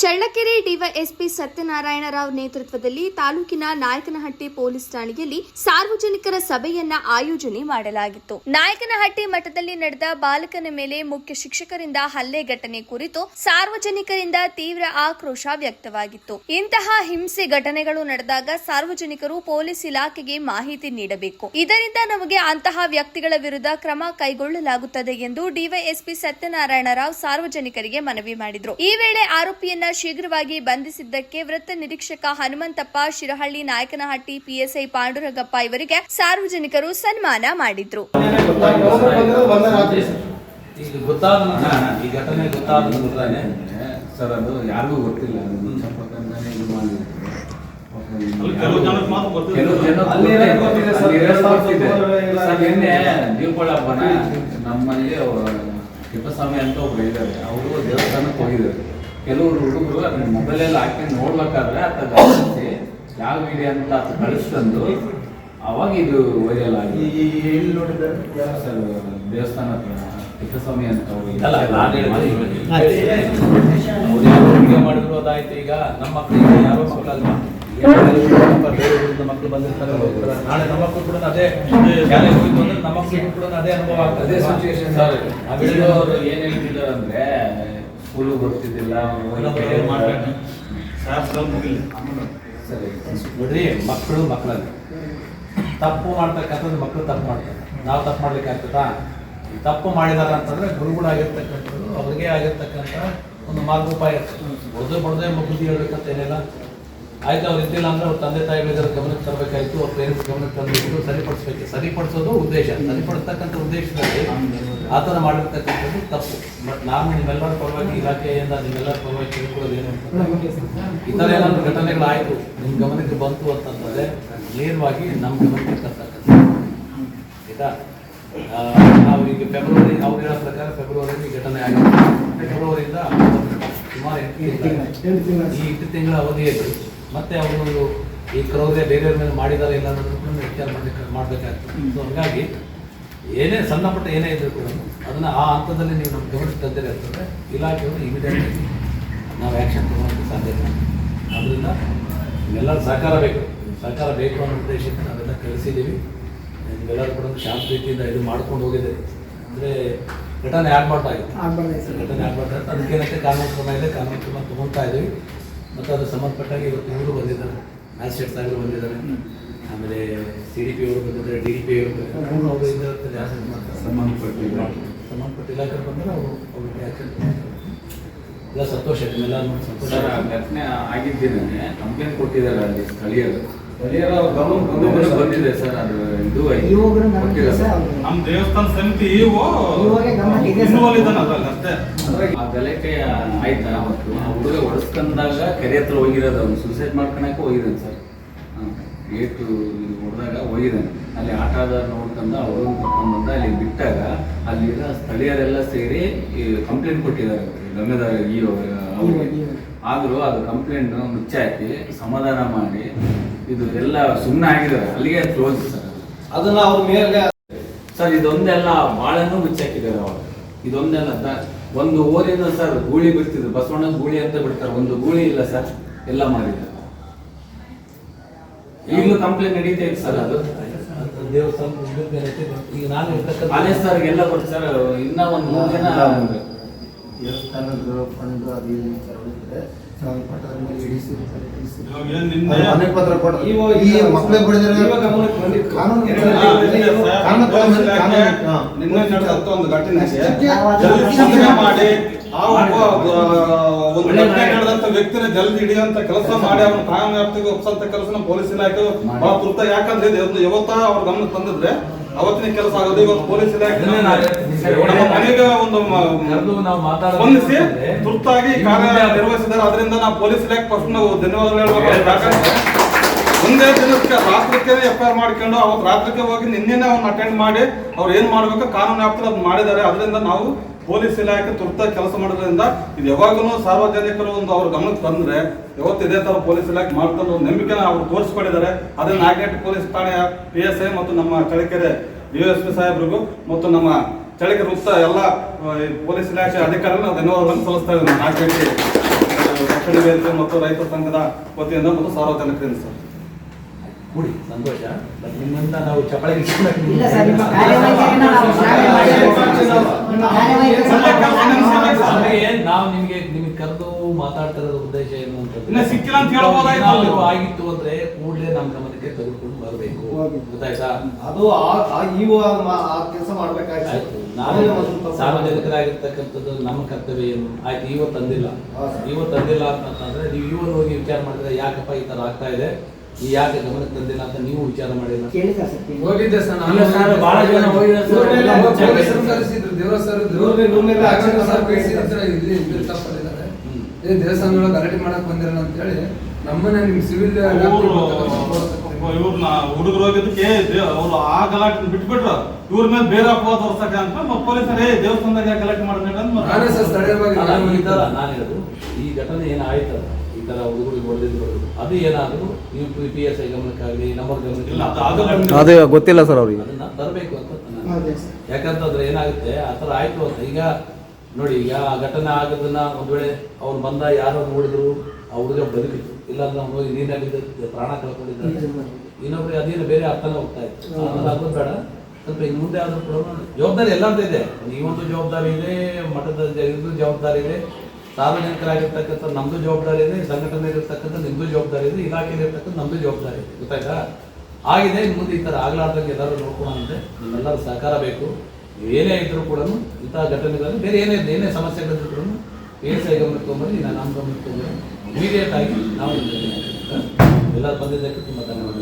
Challakere DYSP Satyanarayana Rao ನೇತೃತ್ವದಲ್ಲಿ ತಾಲೂಕಿನ Nayakanahatti police ಠಾಣೆಯಲ್ಲಿ ಸಾರ್ವಜನಿಕರ ಸಭೆಯನ್ನ ಆಯೋಜನೆ ಮಾಡಲಾಗಿತ್ತು. ನಾಯಕನಹಟ್ಟಿ ಮಠದಲ್ಲಿ ನಡೆದ ಬಾಲಕನ ಮೇಲೆ ಮುಖ್ಯ ಶಿಕ್ಷಕರಿಂದ ಹಲ್ಲೆ ಘಟನೆ ಕುರಿತು ಸಾರ್ವಜನಿಕರಿಂದ ತೀವ್ರ ಆಕ್ರೋಶ ವ್ಯಕ್ತವಾಗಿತ್ತು. ಇಂತಹ ಹಿಂಸೆ ಘಟನೆಗಳು ನಡೆದಾಗ ಸಾರ್ವಜನಿಕರು ಪೊಲೀಸ್ ಇಲಾಖೆಗೆ ಮಾಹಿತಿ ನೀಡಬೇಕು. ಇದರಿಂದ ನಮಗೆ ಅಂತಹ ವ್ಯಕ್ತಿಗಳ ವಿರುದ್ಧ ಕ್ರಮ ಕೈಗೊಳ್ಳಲಾಗುತ್ತದೆ ಎಂದು ಡಿವೈಎಸ್ಪಿ ಸತ್ಯನಾರಾಯಣರಾವ್ ಸಾರ್ವಜನಿಕರಿಗೆ ಮನವಿ ಮಾಡಿದರು. ಈ ವೇಳೆ ಆರೋಪಿಯನ್ನ ಶೀಘ್ರವಾಗಿ ಬಂಧಿಸಿದ್ದಕ್ಕೆ ವೃತ್ತ ನಿರೀಕ್ಷಕ ಹನುಮಂತಪ್ಪ, ಶಿರಹಳ್ಳಿ ನಾಯಕನಹಟ್ಟಿ, ಪಿಎಸ್ಐ ಪಾಂಡುರಂಗಪ್ಪ ಇವರಿಗೆ ಸಾರ್ವಜನಿಕರು ಸನ್ಮಾನ ಮಾಡಿದ್ರು. ಸರ್ ಅದು ಯಾರಿಗೂ ಗೊತ್ತಿಲ್ಲ. ದೀಪಾವಳಿ ಹಬ್ಬನ ನಮ್ಮಲ್ಲಿ ತಿಪ್ಪಸ್ವಾಮಿ ಅಂತ ಒಬ್ರು ಇದ್ದಾರೆ ಅವರು ದೇವಸ್ಥಾನಕ್ಕೆ ಹೋಗಿದ್ದಾರೆ. ಕೆಲವರು ಹುಡುಗರು ಅದನ್ನ ಮೊಬೈಲಲ್ಲಿ ಹಾಕಿ ನೋಡ್ಬೇಕಾದ್ರೆ ಅಥವಾ ಗಮನಿಸಿ ಯಾವ ವಿಡಿಯೋ ಅಂತ ಅದು ಕಳಿಸ್ತಂದು ಅವಾಗ ಇದು ವೈರಲ್ ಆಗಿ ಎಲ್ಲಿ ನೋಡಿದ್ದಾರೆ ಸರ್ ದೇವಸ್ಥಾನ ತಿಪ್ಪಸ್ವಾಮಿ ಅಂತ ಅಲ್ಲ ನಾನು ಮಾಡಿದ್ರು ಅದಾಯ್ತು. ಈಗ ನಮ್ಮ ಮಕ್ಕಳಿಗೆ ಯಾರೋ ಮಕ್ಕಳಲ್ಲ ಮಕ್ಕಳು ಬಂದಿರ್ತಾರೆ ನಾಳೆ ನಮ್ಮ ಮಕ್ಕಳು ಕೂಡ ಅದೇ ಶಾಲೆಗೆ ಹೋಗಿದ್ದು ಅಂದ್ರೆ ನಮ್ಮ ಮಕ್ಕಳಿಗೂ ಕೂಡ ಅದೇ ಅನುಭವ ಆಗ್ತದೆ ಅದೇ ಸಿಚುವೇಶನ್ ಸರ್ ಆ ವಿಡಿಯೋ ಅವ್ರು ಏನ್ ಹೇಳ್ತಿದ್ದಾರೆ ಅಂದ್ರೆ ಸ್ಕೂಲು ಬರ್ತಿದ್ದಿಲ್ಲ ನೋಡ್ರಿ ಮಕ್ಕಳು ಮಕ್ಕಳಲ್ಲಿ. ತಪ್ಪು ಮಾಡ್ತಕ್ಕಂಥದ್ದು ಮಕ್ಕಳು ತಪ್ಪು ಮಾಡ್ತಾರೆ. ನಾವು ತಪ್ಪು ಮಾಡ್ಲಿಕ್ಕೆ ಆಗ್ತದಾ? ತಪ್ಪು ಮಾಡಿದಾರ ಅಂತಂದ್ರೆ ಗುರುಗಳಾಗಿರ್ತಕ್ಕಂಥದ್ದು ಅವ್ರಿಗೆ ಆಗಿರ್ತಕ್ಕಂಥ ಒಂದು ಮಾರ್ಗೋಪಾಯ ಬಡ್ದೆ ಬಡ್ದೆ ಬುದ್ಧಿ ಹೇಳ್ಬೇಕಂತ ಏನಿಲ್ಲ. ಆಯ್ತು, ಅವ್ರು ಇದ್ದಿಲ್ಲ ಅಂದ್ರೆ ಅವ್ರ ತಂದೆ ತಾಯಿಗಳಿಗಾರ ಗಮನಕ್ಕೆ ತರಬೇಕಾಯ್ತು, ಅವ್ರ ಪೇರೆಂಟ್ಸ್ ಗಮನಕ್ಕೆ ತಂದು ಸರಿಪಡಿಸ್ಬೇಕು. ಸರಿಪಡಿಸೋದು ಉದ್ದೇಶ. ಸರಿಪಡಿಸ್ತಕ್ಕಂಥ ಉದ್ದೇಶದಲ್ಲಿ ಆ ಥರ ಮಾಡಿರ್ತಕ್ಕಂಥದ್ದು ತಪ್ಪು. ಬಟ್ ನಾನು ನಿಮ್ಮೆಲ್ಲರ ಪರವಾಗಿ ಇಲಾಖೆಯಿಂದ ನಿಮ್ಮೆಲ್ಲರ ಪರವಾಗಿ ತಿಳ್ಕೊಳ್ಳೋದು ಏನು ಈ ಥರ ಏನಾದ್ರು ಘಟನೆಗಳಾಯಿತು ನಿಮ್ಮ ಗಮನಕ್ಕೆ ಬಂತು ಅಂತಂದರೆ ನೇರವಾಗಿ ನಮ್ಮ ಗಮನಕ್ಕೆ ತರ್ತಕ್ಕಂಥ ಆಯ್ತಾ? ನಾವು ಈಗ ಫೆಬ್ರವರಿ, ಅವ್ರು ಹೇಳೋ ಪ್ರಕಾರ ಫೆಬ್ರವರಿಯಲ್ಲಿ ಘಟನೆ ಆಗಿದೆ. ಫೆಬ್ರವರಿಯಿಂದ ಸುಮಾರು ಎಂಟು ತಿಂಗಳ ಈ ಎಂಟು ತಿಂಗಳ ಅವಧಿಯಲ್ಲಿ ಮತ್ತೆ ಅವರು ಈ ಕ್ರೌರ್ಯ ಬೇರೆಯವ್ರ ಮೇಲೆ ಮಾಡಿದಾರೆ ಇಲ್ಲ ಅನ್ನೋದನ್ನು ವಿಚಾರ ಮಾಡಬೇಕು ಮಾಡಬೇಕಾಗ್ತದೆ. ಸೊ ಹಂಗಾಗಿ ಏನೇ ಸಣ್ಣ ಪುಟ್ಟ ಏನೇ ಇದ್ರೂ ಕೂಡ ಅದನ್ನು ಆ ಹಂತದಲ್ಲಿ ನೀವು ನಮ್ಮ ಗಮನಕ್ಕೆ ತಂದಿರಿ ಅಂತಂದರೆ ಇಲಾಖೆಯವರು ಇಮಿಡಿಯೇಟ್ ನಾವು ಆ್ಯಕ್ಷನ್ ತಗೊಳ್ಳೋಕ್ಕೆ ಸಾಧ್ಯ ಇಲ್ಲ. ಆದ್ದರಿಂದ ನಿಮ್ಮೆಲ್ಲರ ಸಹಕಾರ ಬೇಕು. ಸಹಕಾರ ಬೇಕು ಅನ್ನೋ ಉದ್ದೇಶಕ್ಕೆ ನಾವೆಲ್ಲ ಕಳಿಸಿದ್ದೀವಿ ನಿಮ್ಮೆಲ್ಲರೂ ಕೂಡ ಶಾಂತ ರೀತಿಯಿಂದ ಇದು ಮಾಡ್ಕೊಂಡು ಹೋಗಿದೆ. ಅಂದರೆ ಘಟನೆ ಆಗ್ಬಾರ್ದಾಗಿತ್ತು. ಘಟನೆ ಆಗ್ಬಾರ್ದಾಗಿತ್ತು ಅದಕ್ಕೇನಂತೆ ಕಾನೂನು ಕ್ರಮ ಇದೆ. ಕಾನೂನು ಕ್ರಮ ತಗೊಳ್ತಾ ಇದ್ದೀವಿ. ಮತ್ತು ಅದು ಸಂಬಂಧಪಟ್ಟಾಗಿ ಇವತ್ತು ಇವರು ಬಂದಿದ್ದಾರೆ ಮ್ಯಾಜಿಸ್ಟ್ರೇಟ್ ಸಾಹೇಬರು ಬಂದಿದ್ದಾರೆ. ಆಮೇಲೆ ಸಿ ಡಿ ಪಿ ಅವರು ಬಂದಿದ್ದಾರೆ ಡಿ ಡಿ ಪಿ ಅವರು ಮೂರು ಅವ್ರು ಅವರು ಇದರ ಜಾಸ್ತಿ ಮಾಡ್ತಾರೆ ಸಂಬಂಧಪಟ್ಟಿಲ್ಲ ಸಂಬಂಧಪಟ್ಟ ಇಲಾಖೆ. ಬಂದರೆ ಅವರು ಅವ್ರಿಗೆ ಆ್ಯಕ್ಷನ್ ಎಲ್ಲ ಸಂತೋಷ ಇದನ್ನೆಲ್ಲ ಸಂತೋಷ ಘಟನೆ ಆಗಿದ್ದೇನೆ ಕಂಪ್ಲೇಂಟ್ ಕೊಟ್ಟಿದ್ದಾರೆ ಅಲ್ಲಿ ಸ್ಥಳೀಯರು? ಬಂದಿದೆ ಸರ್ ಅದು ಇದು. ನಮ್ಮ ದೇವಸ್ಥಾನ ಸಮಿತಿ ಇವು ಇವಾಗೆ ಗಮನಕ್ಕೆ ಇದೆ ಸರ್. ಇನ್ವಾಲ್ವ್ ಇದ್ದಾನೆ ಅದ್ರಲ್ಲಿ ಅಷ್ಟೇ. ಆ ಗಲಾಟೆ ಆಯ್ತಾ ಅವತ್ತು ಆ ಹುಡುಗ ಹೊಡೆಸ್ಕೊಂಡಾಗ ಕೆರೆ ಹತ್ರ ಹೋಗಿರೋದು ಅವ್ನು ಸೂಸೈಡ್ ಮಾಡ್ಕೊಳಕ್ಕೆ ಹೋಗಿದ್ದಾನೆ ಸರ್. ಏಟು ಇದು ಹೊಡೆದಾಗ ಹೋಗಿದ್ದಾನೆ. ಅಲ್ಲಿ ಆಟ ಆದ ನೋಡ್ಕೊಂಡ ಅವರು ಕರ್ಕೊಂಡು ಬಂದ ಅಲ್ಲಿ ಬಿಟ್ಟಾಗ ಅಲ್ಲಿರೋ ಸ್ಥಳೀಯರೆಲ್ಲ ಸೇರಿ ಕಂಪ್ಲೇಂಟ್ ಕೊಟ್ಟಿದ್ದಾರೆ. ಗಮ್ಯದಾರ ಈ ಅವ್ರಿಗೆ. ಆದರೂ ಅದು ಕಂಪ್ಲೇಂಟ್ ಮುಚ್ಚಾಕಿ ಸಮಾಧಾನ ಮಾಡಿ ಇದು ಎಲ್ಲ ಸುಮ್ಮನೆ ಆಗಿದೆ ಅಲ್ಲಿಗೆ ಕ್ಲೋಸ್ ಸರ್. ಅದು. ಅದನ್ನ ಅವ್ರ ಮೇಲೆ ಸರ್ ಇದೊಂದೆಲ್ಲ ಬಾಳನ್ನು ಮುಚ್ಚಾಕಿದ್ದಾರೆ ಅವರು. ಇದೊಂದೆಲ್ಲ ಒಂದು ಊರಿನ ಸರ್ ಗೂಳಿ ಬಿಡ್ತಿದ್ರು. ಬಸವಣ್ಣ ಗೂಳಿ ಅಂತ ಬಿಡ್ತಾರೆ. ಒಂದು ಗೂಳಿ ಇಲ್ಲ ಸರ್. ಎಲ್ಲ ಮಾಡಿದ್ದಾರೆ. ಈಗಲೂ ಕಂಪ್ಲೇಂಟ್ ನಡೀತಾ ಇದೆ ಸರ್ ಅದು. ಈಗ ನಾನು ಅದೇ ಸರ್ ಎಲ್ಲ ಕೊಟ್ಟು ಸರ್ ಇನ್ನ ಒಂದು ಮೂರು ಜನ ದೇವಸ್ಥಾನದ ಫಂಡ್ ಅದು ನಿನ್ನೆ ನಡೆದಂತ ಒಂದು ಘಟನೆಗೆ ಮಾಡಿ. ಆ ಒಬ್ಬ ನಡೆದಂತ ವ್ಯಕ್ತಿನ ಜಲ್ದಿ ಹಿಡಿಯುವಂತ ಕೆಲಸ ಮಾಡಿ. ಅವನ ಕಾನೂನು ವ್ಯಾಪ್ತಿಗೆ ಒಪ್ಸಂತ ಕೆಲಸ ಪೊಲೀಸ್ ಇಲಾಖೆ ಬಹಳ ತುರ್ತ. ಯಾಕಂದ್ರೆ ಇದು ಯಾವತ್ತ ಅವ್ರ ಗಮನ ತಂದಿದ್ರೆ ಅವತ್ತಿನ ಕೆಲಸ ಆಗೋದು ಇವತ್ತು ಪೊಲೀಸ್ ಇಲಾಖೆ ನಮ್ಮ ಮನೆಗೆ ಒಂದು ಸ್ಪಂದಿಸಿ ತುರ್ತಾಗಿ ಕಾರ್ಯ ನಿರ್ವಹಿಸಿದ್ದಾರೆ. ಅದರಿಂದ ನಾವು ಪೊಲೀಸ್ ಇಲಾಖೆ ಫಸ್ಟ್ ನಾವು ಧನ್ಯವಾದಗಳು ಹೇಳ್ಬೇಕು. ಯಾಕಂದ್ರೆ ಒಂದೇ ದಿನಕ್ಕೆ ರಾತ್ರಿಕೆ ಎಫ್ ಐ ಆರ್ ಮಾಡ್ಕೊಂಡು ಅವತ್ತು ರಾತ್ರಿಗೆ ಹೋಗಿ ನಿನ್ನೆ ಅವ್ನ ಅಟೆಂಡ್ ಮಾಡಿ ಅವ್ರು ಏನ್ ಮಾಡ್ಬೇಕು ಕಾನೂನು ವ್ಯಾಪ್ತಿಯಲ್ಲಿ ಅದು ಮಾಡಿದ್ದಾರೆ. ಅದರಿಂದ ನಾವು ಪೊಲೀಸ್ ಇಲಾಖೆ ತುರ್ತಾಗಿ ಕೆಲಸ ಮಾಡೋದ್ರಿಂದ ಇದು ಯಾವಾಗಲೂ ಸಾರ್ವಜನಿಕರು ಒಂದು ಅವ್ರ ಗಮನಕ್ಕೆ ತಂದ್ರೆ ಯಾವತ್ತು ಇದೇ ತರ ಪೊಲೀಸ್ ಇಲಾಖೆ ಮಾಡ್ಕೊಂಡು ಒಂದು ನಂಬಿಕೆನ ಅವ್ರು ತೋರಿಸ್ಕೊಂಡಿದ್ದಾರೆ. ಅದನ್ನ ನಾಗೇಟ್ ಪೊಲೀಸ್ ಠಾಣೆ ಪಿ ಎಸ್ ಐ ಮತ್ತು ನಮ್ಮ ಚಳಕೆರೆ ಡಿ ಎಸ್ ಪಿ ಸಾಹೇಬ್ರಿಗೂ ಮತ್ತು ನಮ್ಮ ಚಳಕೆ ವೃತ್ತ ಎಲ್ಲ ಪೊಲೀಸ್ ಇಲಾಖೆ ಅಧಿಕಾರಿಗಳು ನಾವು ಧನ್ಯವಾದಗಳನ್ನು ಸಲ್ಲಿಸ್ತಾ ಇದ್ದೀನಿ ನಾಗೇಟ್ ರಕ್ಷಣೆ ವೇದಿಕೆ ಮತ್ತು ರೈತ ಸಂಘದ ವತಿಯಿಂದ ಮತ್ತು ಸಾರ್ವಜನಿಕರಿಂದ ಸರ್. ಕೂಡಿ ಸಂತೋಷ. ನಿಮ್ಮಂತ ನಿಮ್ಮಿಂದ ನಾವು ಚಪ್ಪಳಿ ಇಲ್ಲ ಸರ್ ನಿಮ್ಮ ಕಾರ್ಯವೈಖರಿನ ನಾವು ಶ್ಲಾಘನೆ ಮಾಡಿದ್ದೇವೆ. ನಿಮ್ಮ ಕಾರ್ಯವೈಖರಿ ನಮಗೆ ನಾವು ನಿಮಗೆ ನಿಮಗೆ ಮಾತಾಡ್ತಿರೋದು ಉದ್ದೇಶ ಏನು ಅಂತಂದ್ರೆ ಇನ್ನ ಸಿಕ್ಕಿಲ್ಲ ಅಂತ ಹೇಳ್ಬೋದಾಗಿತ್ತು. ಏನಾದ್ರು ಆಗಿತ್ತು ಅಂದ್ರೆ ಕೂಡಲೇ ನಮ್ಮ ಗಮನಕ್ಕೆ ತೆಗೆದುಕೊಂಡು ಬರಬೇಕು ಹೋಗಿ. ಗೊತ್ತಾಯ್ತಾ ಅದು ಆ- ಆ ಆ ಕೆಲಸ ಮಾಡ್ಬೇಕಾಯ್ತು ಆಯ್ತು ನಾವು ಸಾರ್ವಜನಿಕರಾಗಿರ್ತಕ್ಕಂಥದ್ದು ನಮ್ಮ ಕರ್ತವ್ಯ ಏನು ಆಯ್ತು ಇವ ತಂದಿಲ್ಲ ಸರ್. ಇವತ್ತು ತಂದಿಲ್ಲ ಅಂತಂದ್ರೆ ನೀವು ಇವತ್ತು ಹೋಗಿ ವಿಚಾರ ಮಾಡಿದ್ರೆ ಯಾಕಪ್ಪ ಈ ತರ ಆಗ್ತಾ ಇದೆ ಈ ಯಾಕೆ ಗಮನಕ್ಕೆ ತಂದಿಲ್ಲ ಅಂತ ನೀವು ವಿಚಾರ ಮಾಡಿಲ್ಲ ಕೇಳಿದ ಸರ್. ಹೋಗಿದ್ದೆ ಸರ್ ನಾನು ಇಲ್ಲ ಸರ್, ಬಹಳ ಜನ ಹೋಗಿದ್ದಾರೆ ಸರ್. ಇವ್ರ ಮೇಲೆ ಎಲ್ಲ ಪೊಲೀಸರು ಕರೆಸಿದ್ರು ದೇವರ ಸರ್. ಇವ್ರ ಮೇಲೆ- ಇವ್ರ ಮೇಲೆ ಸರ್ ಸರ್ ಇಲ್ಲಿ ಇಲ್ಲಿ ಏ ದೇವಸ್ಥಾನಗಳು ಗಲಾಟೆ ಮಾಡಕ್ ಬಂದಿರಲ್ಲ ಅಂತ ಹೇಳಿ ನಮ್ಮನ್ನ ನಿಮ್ ಸಿವಿಲ್ ಇವ್ರನ್ನ ಹುಡುಗರು ಹೋಗಿದ್ದಕ್ಕೆ ಅವ್ರು ಆ ಗಲಾಟೆ ಬಿಟ್ಬಿಟ್ರು. ಇವ್ರ ಮೇಲೆ ಬೇರೆ ಅಪವಾದ ಹೊರ್ಸಕ ಅಂತ ಮತ್ತೆ ಏ ದೇವಸ್ಥಾನದಾಗ ಯಾಕೆ ಗಲಾಟೆ ಮಾಡ್ಬೇಕು ಸ್ಥಳೀಯವಾಗಿ ಅಲ್ಲ, ನಾನು ಈ ಈ ಘಟನೆ ಏನಾಯ್ತದ ಈ ತರ ಹುಡುಗರಿಗೆ ಹೊಡೆದಿದ್ದು ಅದು ಏನಾದ್ರು ನೀವು ಪಿ ಎಸ್ ಐ ಗಮನಕ್ಕಾಗಲಿ ನಮ್ಮ ಗಮನಕ್ಕೆ ಅದೇ ಗೊತ್ತಿಲ್ಲ ಸರ್ ಅವ್ರಿಗೆ. ಅದನ್ನ ತರಬೇಕು ಅಂತ ನನ್ನ ಹೌದು ಸರ್. ಯಾಕಂತಂದ್ರೆ ಏನಾಗುತ್ತೆ ಆ ಥರ ಆಯ್ತು ಅಂತ. ಈಗ ನೋಡಿ ಈಗ ಆ ಘಟನೆ ಆಗೋದನ್ನ ಒಂದ್ ವೇಳೆ ಅವ್ರು ಬಂದ ಯಾರೋ ನೋಡಿದ್ರು ಆ ಹುಡುಗ ಬದುಕಿತ್ತು. ಇಲ್ಲಾಂದ್ರೆ ಅವ್ನು ಹೋಗಿ ಬಿದ್ದು ಪ್ರಾಣ ಕಳ್ಕೊಂಡಿದ್ದಾರೆ ಇನ್ನೊಬ್ರು ಅದೇನು ಬೇರೆ ಅರ್ಥನೇ ಹೋಗ್ತಾ ಇತ್ತು. ಬೇಡ. ಸ್ವಲ್ಪ ಇನ್ನು ಮುಂದೆ ಆದ್ರೂ ಕೂಡ ಜವಾಬ್ದಾರಿ ಎಲ್ಲರದ್ದು ಇದೆ. ನೀವೊಂದು ಜವಾಬ್ದಾರಿ ಇದೆ ಮಠದ ಇದ್ರ ಜವಾಬ್ದಾರಿ ಇದೆ. ಸಾರ್ವಜನಿಕರಾಗಿರ್ತಕ್ಕಂಥ ನಮ್ದು ಜವಾಬ್ದಾರಿ ಇದೆ ಸಂಘಟನೆ ಇರತಕ್ಕಂಥ ನಿಮ್ಮದು ಜವಾಬ್ದಾರಿ ಇದೆ ಇಲಾಖೆಯಲ್ಲಿ ಇರ್ತಕ್ಕಂಥ ನಮ್ದು ಜವಾಬ್ದಾರಿ ಇದೆ. ಗೊತ್ತಾಯ್ತಾ? ಆಗಿದೆ ಇನ್ನು ಮುಂದೆ ಈ ಥರ ಆಗ್ಲಾರ್ದಂಗೆ ಎಲ್ಲರೂ ನೋಡ್ಕೊಳ್ಳೋಂತೆ ನಿಮ್ಮೆಲ್ಲರೂ ಸಹಕಾರ ಬೇಕು. ಏನೇ ಇದ್ರು ಕೂಡ ಇಂತಹ ಘಟನೆಗಳಲ್ಲಿ ಬೇರೆ ಏನೇ ಏನೇ ಸಮಸ್ಯೆಗಳಿದ್ರು ಕೂಡ ಪಿ ಎಸ್ ಗಮನಕ್ಕೆ ನಾನು ನಮ್ಮ ಗಮನಕ್ಕೆ ಇಮಿಡಿಯೇಟ್ ಆಗಿ ನಾವು ಎಲ್ಲ ಬಂದಿದ್ದಕ್ಕೆ ತುಂಬ ಧನ್ಯವಾದ